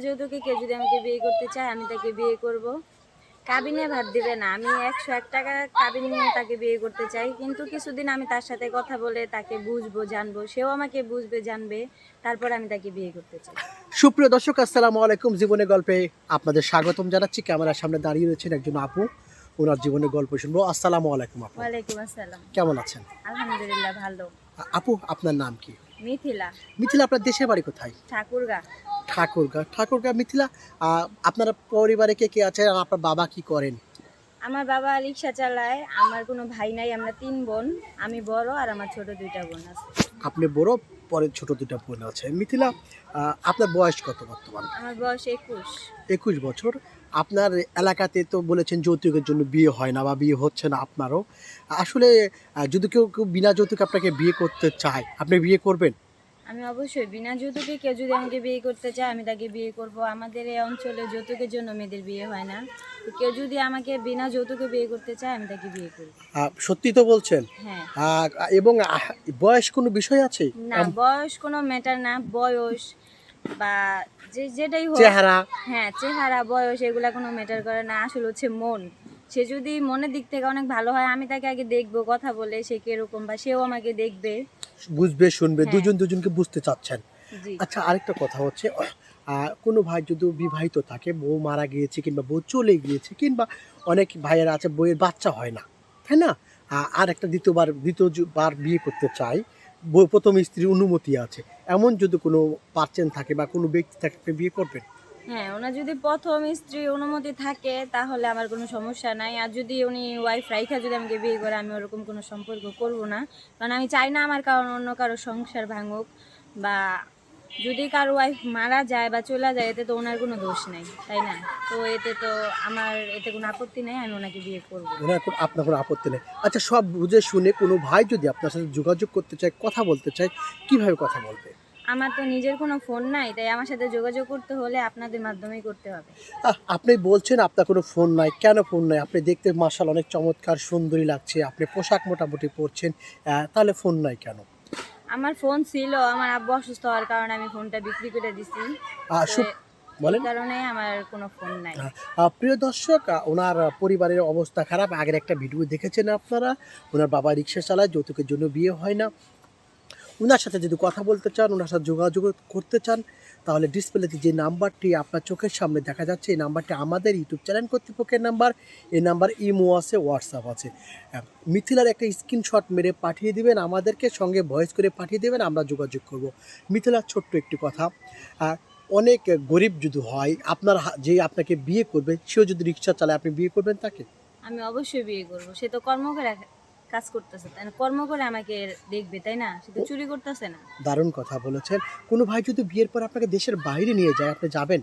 যৌতুকে কেউ যদি আমাকে বিয়ে করতে চায় আমি তাকে বিয়ে করব। কাবিনে ভাত দিবে না। আমি একশো এক টাকা কাবিন নিয়ে তাকে বিয়ে করতে চাই। কিন্তু কিছুদিন আমি তার সাথে কথা বলে তাকে বুঝব জানব। সেও আমাকে বুঝবে জানবে। তারপর আমি তাকে বিয়ে করতে চাই। সুপ্রিয় দর্শক আসসালামু আলাইকুম। জীবনের গল্পে আপনাদের স্বাগতম জানাচ্ছি। ক্যামেরার সামনে দাঁড়িয়ে রয়েছেন একজন আপু। ওনার জীবনের গল্প শুনব। আসসালামু আলাইকুম আপু। ওয়ালাইকুম আসসালাম। কেমন আছেন? আলহামদুলিল্লাহ ভালো। আপু আপনার নাম কি? মিথিলা। মিথিলা আপনার দেশের বাড়ি কোথায়? ঠাকুরগা। ঠাকুরগা। ঠাকুরগা মিথিলা আপনার পরিবারে কে কে আছে আর আপনার বাবা কি করেন? আমার বাবা রিক্সা চালায় আমার কোনো ভাই নাই আমরা তিন বোন আমি বড় আর আমার ছোট দুইটা বোন আছে। আপনি বড় পরে ছোট দুটো বোন আছে। মিথিলা আপনার বয়স কত বর্তমান? আমার বয়স একুশ। একুশ বছর। আপনার এলাকাতে তো বলেছেন যৌতুকের জন্য বিয়ে হয় না বা বিয়ে হচ্ছে না আপনারও। আসলে যদি কেউ কেউ বিনা যৌতুক আপনাকে বিয়ে করতে চায় আপনি বিয়ে করবেন? আমি অবশ্যই বিনা যৌতুকে কেউ যদি আমাকে বিয়ে করতে চায় আমি তাকে বিয়ে করব। আমাদের এই অঞ্চলে যৌতুকের জন্য মেয়েদের বিয়ে হয় না। কেউ যদি আমাকে বিনা যৌতুকে বিয়ে করতে চায় আমি তাকে বিয়ে করব। সত্যি তো বলছেন? হ্যাঁ। এবং বয়স কোনো বিষয় আছে? না বয়স কোনো ম্যাটার না বয়স বা যে যেটাই হোক। চেহারা। হ্যাঁ চেহারা বয়স এগুলা কোনো ম্যাটার করে না। আসলে হচ্ছে মন। সে যদি মনের দিক থেকে অনেক ভালো হয় আমি তাকে আগে দেখব কথা বলে সে কীরকম বা সেও আমাকে দেখবে। বুঝবে শুনবে হ্যাঁ। দুজন দুজনকে বুঝতে চাচ্ছেন। আচ্ছা আরেকটা কথা হচ্ছে কোনো ভাই যদি বিবাহিত থাকে বউ মারা গিয়েছে কিংবা বউ চলে গিয়েছে কিংবা অনেক ভাইয়েরা আছে বইয়ের বাচ্চা হয় না তাই না? আর একটা দ্বিতীয়বার দ্বিতীয়বার বিয়ে করতে চাই বউ প্রথম স্ত্রীর অনুমতি আছে এমন যদি কোনো পার্সেন থাকে বা কোনো ব্যক্তি থাকে বিয়ে করবেন? হ্যাঁ ওনার যদি প্রথম স্ত্রী অনুমতি থাকে, তাহলে আমার কোনো সমস্যা নাই। আর যদি উনি ওয়াইফ রাইখা যদি আমাকে বিয়ে করে, আমি ওরকম কোনো সম্পর্ক করব না। কারণ আমি চাই না আমার কারণ অন্য কারও সংসার ভাঙুক বা যদি কারও ওয়াইফ মারা যায় বা চলে যায়, এতে তো ওনার কোনো দোষ নেই, তাই না? তো এতে তো আমার, এতে কোনো আপত্তি নেই, আমি ওনাকে বিয়ে করব। ওনার কোনো, আপনার কোনো আপত্তি নেই। আচ্ছা সব বুঝে শুনে কোনো ভাই যদি আপনার সাথে যোগাযোগ করতে চায়, কথা বলতে চায়, কীভাবে কথা বলবে? আমার তো নিজের কোনো ফোন নাই তাই আমার সাথে যোগাযোগ করতে হলে আপনাদের মাধ্যমেই করতে হবে। আপনি বলছেন আপনার কোনো ফোন নাই কেন ফোন নাই? আপনি দেখতে মার্শাল অনেক চমৎকার সুন্দরী লাগছে আপনি পোশাক মোটামুটি পরছেন তাহলে ফোন নাই কেন? আমার ফোন ছিল আমার আব্বু অসুস্থ হওয়ার কারণে আমি ফোনটা বিক্রি করে দিছি। বলেন। কারণে আমার কোনো ফোন নাই। প্রিয় দর্শক ওনার পরিবারের অবস্থা খারাপ আগের একটা ভিডিও দেখেছেন আপনারা। ওনার বাবা রিক্সা চালায় যৌতুকের জন্য বিয়ে হয় না। ওনার সাথে যদি কথা বলতে চান ওনার সাথে যোগাযোগ করতে চান, তাহলে ডিসপ্লেতে যে নাম্বারটি আপনার চোখের সামনে দেখা যাচ্ছে, এই নাম্বারটি আমাদের ইউটিউব চ্যানেল কর্তৃপক্ষের নাম্বার, এই নাম্বার ইমো আছে হোয়াটসঅ্যাপ আছে। মিথিলার একটা স্ক্রিনশট মেরে পাঠিয়ে দিবেন, আমাদেরকে সঙ্গে ভয়েস করে পাঠিয়ে দেবেন, আমরা যোগাযোগ করব। মিথিলার ছোট্ট একটি কথা। অনেক গরিব যদি হয়, আপনার যে আপনাকে বিয়ে করবে, সেও যদি রিক্সা চালায়, আপনি বিয়ে করবেন তাকে? আমি অবশ্যই বিয়ে করব। সে তো কর্ম করে কাজ করতেছে তাই না? কর্ম করে আমাকে দেখবে তাই না? সে তো চুরি করতেছে না। দারুণ কথা বলেছেন। কোনো ভাই যদি বিয়ের পর আপনাকে দেশের বাইরে নিয়ে যায় আপনি যাবেন?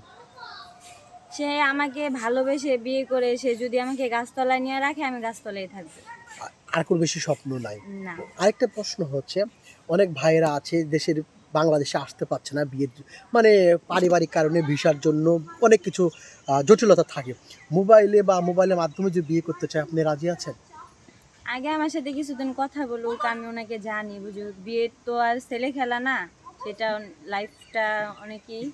সে আমাকে ভালোবেসে বিয়ে করে সে যদি আমাকে গাছতলায় নিয়ে রাখে আমি গাছতলায় থাকব। আর কোনো বেশি স্বপ্ন নাই। না। আরেকটা প্রশ্ন হচ্ছে অনেক ভাইয়েরা আছে দেশের বাংলাদেশে আসতে পারছে না বিয়ের মানে পারিবারিক কারণে ভিসার জন্য অনেক কিছু জটিলতা থাকে। মোবাইলে বা মোবাইলের মাধ্যমে যে বিয়ে করতে চায় আপনি রাজি আছেন? আগে আমার সাথে কিছুদিন কথা বলুক আমি ওনাকে জানি বুঝুক বিয়ে তো আর ছেলে খেলা না সেটা লাইফটা অনেকেই।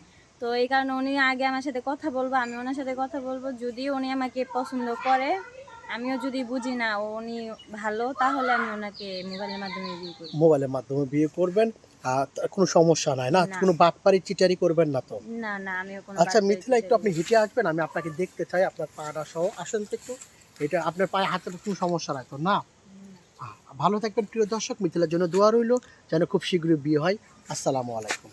তো এই কারণে উনি আগে আমার সাথে কথা বলব আমি ওনার সাথে কথা বলব। যদি উনি আমাকে পছন্দ করে আমিও যদি বুঝি না ও উনি ভালো তাহলে আমি ওনাকে মোবাইলের মাধ্যমে বিয়ে করব। মোবাইলের মাধ্যমে বিয়ে করবেন আর কোনো সমস্যা নাই না। কোনো বাটপারি চিটারি করবেন না তো? না না আমিও কোনো আচ্ছা মিথিলা একটু আপনি হেঁটে আসবেন আমি আপনাকে দেখতে চাই আপনার পাটা সহ আসেন তো একটু। এটা আপনার পায়ে হাতে কোনো সমস্যা রাখতো না? ভালো থাকবেন প্রিয় দর্শক, মিথিলার জন্য দোয়া রইল, যেন খুব শীঘ্রই বিয়ে হয়। আসসালামু আলাইকুম।